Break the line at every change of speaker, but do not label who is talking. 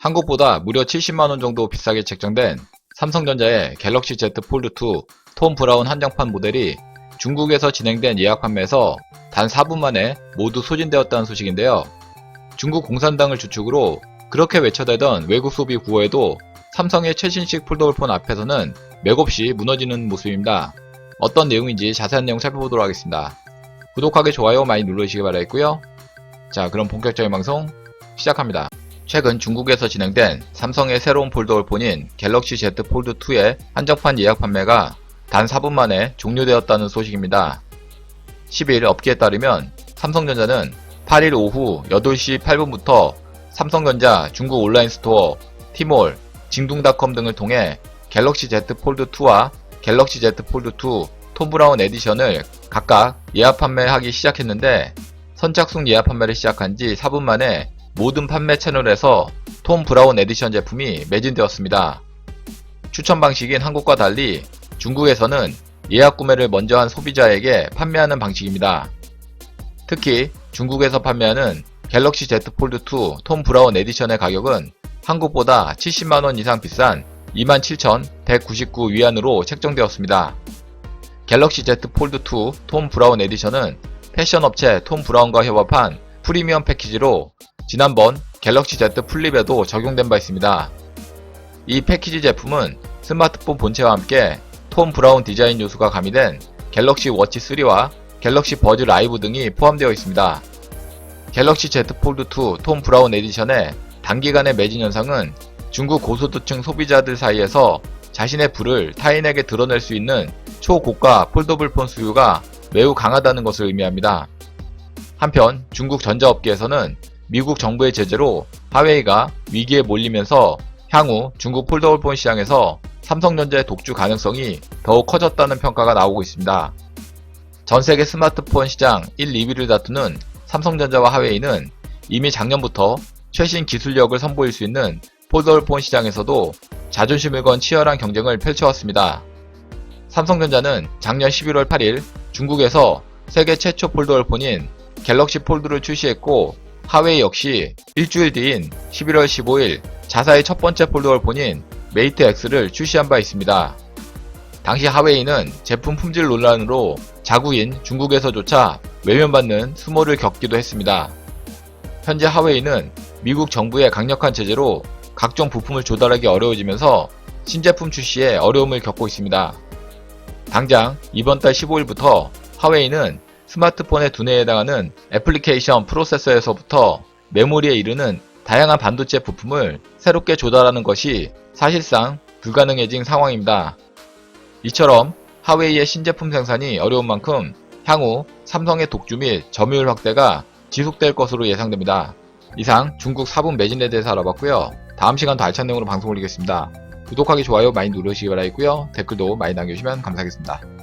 한국보다 무려 70만원 정도 비싸게 책정된 삼성전자의 갤럭시 Z 폴드2 톰 브라운 한정판 모델이 중국에서 진행된 예약 판매에서 단 4분 만에 모두 소진되었다는 소식인데요. 중국 공산당을 주축으로 그렇게 외쳐대던 외국 소비 구호에도 삼성의 최신식 폴더블폰 앞에서는 맥없이 무너지는 모습입니다. 어떤 내용인지 자세한 내용 살펴보도록 하겠습니다. 구독하기 좋아요 많이 눌러주시기 바라겠고요. 자 그럼 본격적인 방송 시작합니다. 최근 중국에서 진행된 삼성의 새로운 폴더블폰인 갤럭시 Z 폴드2의 한정판 예약 판매가 단 4분 만에 종료되었다는 소식입니다. 10일 업계에 따르면 삼성전자는 8일 오후 8시 8분부터 삼성전자 중국 온라인 스토어, 티몰, 징둥닷컴 등을 통해 갤럭시 Z 폴드2와 갤럭시 Z 폴드2 톰 브라운 에디션을 각각 예약 판매하기 시작했는데 선착순 예약 판매를 시작한 지 4분 만에 모든 판매 채널에서 톰 브라운 에디션 제품이 매진되었습니다. 추천 방식인 한국과 달리 중국에서는 예약 구매를 먼저 한 소비자에게 판매하는 방식입니다. 특히 중국에서 판매하는 갤럭시 Z 폴드2 톰 브라운 에디션의 가격은 한국보다 70만원 이상 비싼 27,199 위안으로 책정되었습니다. 갤럭시 Z 폴드2 톰 브라운 에디션은 패션 업체 톰 브라운과 협업한 프리미엄 패키지로 지난번 갤럭시 Z 플립에도 적용된 바 있습니다. 이 패키지 제품은 스마트폰 본체와 함께 톰 브라운 디자인 요소가 가미된 갤럭시 워치 3와 갤럭시 버즈 라이브 등이 포함되어 있습니다. 갤럭시 Z 폴드 2 톰 브라운 에디션의 단기간의 매진 현상은 중국 고소득층 소비자들 사이에서 자신의 부를 타인에게 드러낼 수 있는 초고가 폴더블 폰 수요가 매우 강하다는 것을 의미합니다. 한편 중국 전자업계에서는 미국 정부의 제재로 하웨이가 위기에 몰리면서 향후 중국 폴더블폰 시장에서 삼성전자의 독주 가능성이 더욱 커졌다는 평가가 나오고 있습니다. 전 세계 스마트폰 시장 1, 2위를 다투는 삼성전자와 하웨이는 이미 작년부터 최신 기술력을 선보일 수 있는 폴더블폰 시장에서도 자존심을 건 치열한 경쟁을 펼쳐왔습니다. 삼성전자는 작년 11월 8일 중국에서 세계 최초 폴더블폰인 갤럭시 폴드를 출시했고 하웨이 역시 일주일 뒤인 11월 15일 자사의 첫 번째 폴더블폰인 메이트 X를 출시한 바 있습니다. 당시 하웨이는 제품 품질 논란으로 자구인 중국에서조차 외면받는 수모를 겪기도 했습니다. 현재 하웨이는 미국 정부의 강력한 제재로 각종 부품을 조달하기 어려워지면서 신제품 출시에 어려움을 겪고 있습니다. 당장 이번 달 15일부터 하웨이는 스마트폰의 두뇌에 해당하는 애플리케이션 프로세서에서부터 메모리에 이르는 다양한 반도체 부품을 새롭게 조달하는 것이 사실상 불가능해진 상황입니다. 이처럼 하웨이의 신제품 생산이 어려운 만큼 향후 삼성의 독주 및 점유율 확대가 지속될 것으로 예상됩니다. 이상 중국 4분 매진에 대해서 알아봤고요. 다음 시간도 알찬 내용으로 방송 올리겠습니다. 구독하기 좋아요 많이 누르시기 바라겠고요. 댓글도 많이 남겨주시면 감사하겠습니다.